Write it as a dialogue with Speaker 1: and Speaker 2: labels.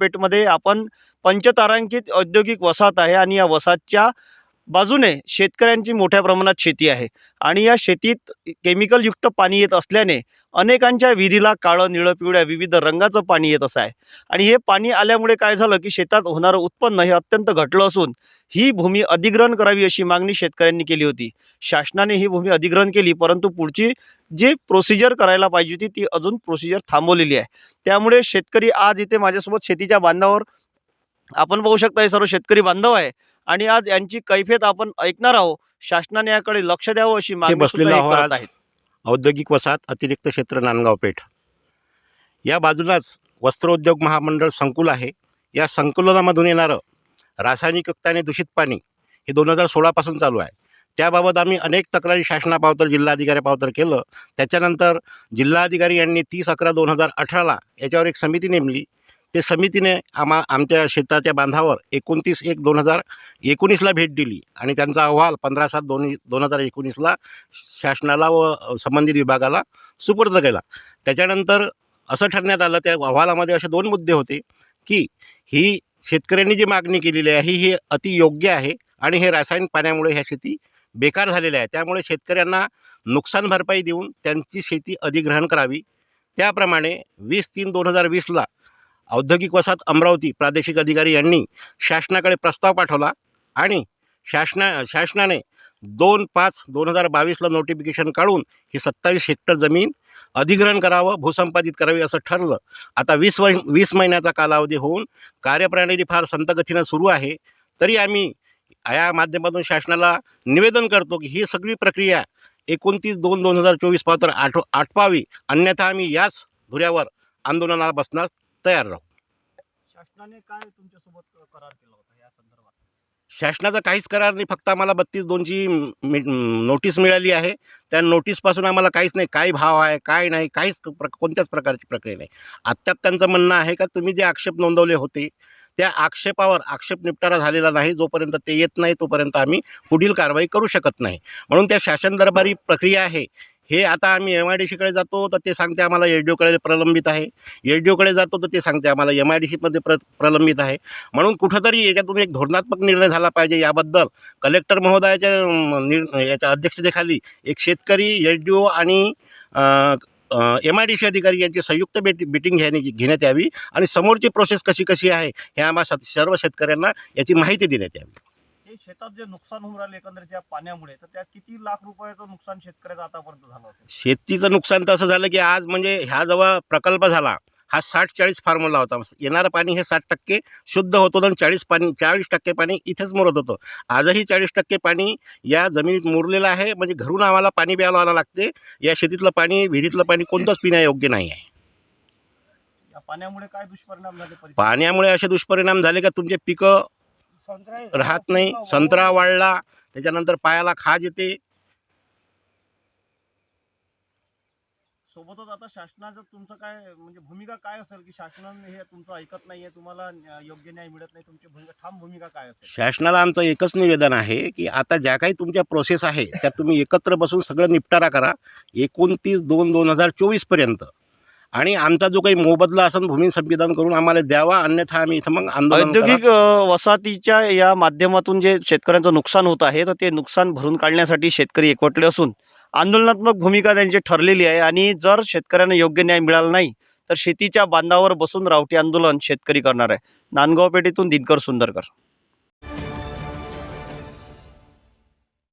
Speaker 1: पेठमध्ये आपण पंचतारांकित औद्योगिक वसाहत आहे आणि या वसाहतच्या बाजूने शेतकऱ्यांची मोठ्या प्रमाणात शेती आहे. आणि या शेतीत केमिकलयुक्त पाणी येत असल्याने अनेकांच्या विहिरीला काळं निळं पिवळ्या विविध रंगाचं पाणी येत असं आहे. आणि हे पाणी आल्यामुळे काय झालं की शेतात होणारं उत्पन्न हे अत्यंत घटलं असून ही भूमी अधिग्रहण करावी अशी मागणी शेतकऱ्यांनी केली होती. शासनाने ही भूमी अधिग्रहण केली परंतु पुढची जी प्रोसिजर करायला पाहिजे होती ती अजून प्रोसिजर थांबवलेली आहे. त्यामुळे शेतकरी आज इथे माझ्यासोबत शेतीच्या बांधावर आपण पाहू शकता हे सर्व शेतकरी बांधव आहे. आणि आज यांची कैफियत आपण ऐकणार आहोत. शासनाने याकडे लक्ष द्यावं अशी मागणी
Speaker 2: बसलेलो आहोत.
Speaker 1: आहेत.
Speaker 2: औद्योगिक वसाहत अतिरिक्त क्षेत्र नांदगाव पेठ. या बाजूलाच वस्त्रोद्योग महामंडळ संकुल आहे. या संकुलनामधून येणारं रासायनिक युक्ताने दूषित पाणी हे दोन हजार सोळापासून चालू आहे. त्याबाबत आम्ही अनेक तक्रारी शासनापावतर जिल्हाधिकाऱ्यापावतर केलं. त्याच्यानंतर जिल्हाधिकारी यांनी तीस अकरा दोन हजार अठराला याच्यावर एक समिती नेमली. ते समितीने आम्हा आमच्या शेताच्या बांधावर एकोणतीस एक दोन हजार एकोणीसला भेट दिली आणि त्यांचा अहवाल पंधरा सात दोन दोन हजार एकोणीसला शासनाला व संबंधित विभागाला सुपूर्द केला. त्याच्यानंतर असं ठरण्यात आलं त्या अहवालामध्ये असे दोन मुद्दे होते की ही शेतकऱ्यांनी जी मागणी केलेली आहे ही अतियोग्य आहे आणि हे रासायनिक पाण्यामुळे ह्या शेती बेकार झालेल्या आहे त्यामुळे शेतकऱ्यांना नुकसान भरपाई देऊन त्यांची शेती अधिग्रहण करावी. त्याप्रमाणे वीस तीन दोन हजार वीसला औद्योगिक वसाहत अमरावती प्रादेशिक अधिकारी यांनी शासनाकडे प्रस्ताव पाठवला आणि शासना शासनाने दोन पाच दोन हजार बावीसला नोटिफिकेशन काढून ही सत्तावीस हेक्टर जमीन अधिग्रहण करावं भूसंपादित करावी असं ठरलं. आता वीस व वीस महिन्याचा कालावधी होऊन कार्यप्रणाली फार संतगतीनं सुरू आहे. तरी आम्ही या माध्यमातून शासनाला निवेदन करतो की ही सगळी प्रक्रिया एकोणतीस दोन दोन हजार चोवीस पात्र आठ आठवावी. अन्यथा आम्ही याच धुऱ्यावर आंदोलनाला बसण्यास तयार राहू.
Speaker 1: शासनाने काय तुमच्यासोबत करार केला होता या संदर्भात?
Speaker 2: शासनाचा काहीच करार नाही फक्त आम्हाला बत्तीस दोनची नोटीस मिळाली आहे. त्या नोटीसपासून आम्हाला काहीच नाही काय भाव आहे काय नाही काहीच प्र कोणत्याच प्रकारची प्रक्रिया नाही. आत्ताच त्यांचं म्हणणं आहे का तुम्ही जे आक्षेप नोंदवले होते त्या आक्षेपावर आक्षेप निपटारा झालेला नाही जोपर्यंत ते येत नाही तोपर्यंत आम्ही पुढील कारवाई करू शकत नाही. म्हणून त्या शासन दरबारी प्रक्रिया आहे हे आता आम्ही एम आय डी सीकडे जातो तर ते सांगते आम्हाला एच डी ओकडे प्रलंबित आहे. एच डी ओकडे जातो तर ते सांगते आम्हाला एम आय डी सीमध्ये प्र प्रलंबित आहे. म्हणून कुठंतरी याच्यातून एक धोरणात्मक निर्णय झाला पाहिजे. याबद्दल कलेक्टर महोदयाच्या निर याच्या अध्यक्षतेखाली एक शेतकरी एच डी ओ आणि एम आय डी सी अधिकारी यांची संयुक्त बेटी मिटिंग घेणे घेण्यात यावी. आणि समोरची प्रोसेस कशी कशी आहे हे आम्हा सर्व शेतकऱ्यांना याची माहिती देण्यात यावी.
Speaker 1: शेतात जे नुकसान होऊन राहिले एकंदरीत या पाण्यामुळे तर त्या किती लाख रुपयाचं नुकसान शेतकऱ्याचं आतापर्यंत झालं असेल?
Speaker 2: शेतीचं नुकसान तर असं झालं की आज म्हणजे ह्या जेव्हा प्रकल्प झाला हा साठ चाळीस फॉर्म्युला होता. येणारं पाणी हे साठ टक्के शुद्ध होतं आणि चाळीस पाणी चाळीस टक्के पाणी इथेच मुरत होतं. आजही चाळीस टक्के पाणी या जमिनीत मुरलेलं आहे म्हणजे घरून आम्हाला पाणी प्यायला आलं लागते. या शेतीतलं पाणी विहिरीतलं पाणी कोणतंच पिण्यायोग्य नाही आहे.
Speaker 1: पाण्यामुळे काय दुष्परिणाम झाले?
Speaker 2: पाण्यामुळे असे दुष्परिणाम झाले का तुमचे पिकं राहत नाही. संत्रा वाढला त्याच्यानंतर पायाला खाज येते.
Speaker 1: सोबतच आता शासनाचं तुमचं काय म्हणजे भूमिका काय असेल की शासनाने हे तुमचं ऐकत नाहीये तुम्हाला योग्य न्याय मिळत नाही तुमची भूमिका ठाम भूमिका काय असेल?
Speaker 2: शासनाला आमचं एकच निवेदन आहे की आता ज्या काही तुमच्या प्रोसेस आहे त्या तुम्ही एकत्र बसून सगळं निपटारा करा. एकोणतीस दोन दोन हजार चोवीसपर्यंत आणि आमचा जो काही मोबदला असेल भूमी संविधान करून आम्हाला द्यावा अन्यथा आम्ही इथं मग आंदोलन.
Speaker 1: औद्योगिक वसाहतीच्या या माध्यमातून जे शेतकऱ्यांचं नुकसान होत आहे तर ते नुकसान भरून काढण्यासाठी शेतकरी एकवटले असून आंदोलनात्मक भूमिका त्यांची ठरलेली आहे आणि जर शेतकऱ्यांना योग्य न्याय मिळाला नाही तर शेतीच्या बांधावर बसून रावटी आंदोलन शेतकरी करणार आहे नांदगाव पेठेतून दिनकर सुंदरकर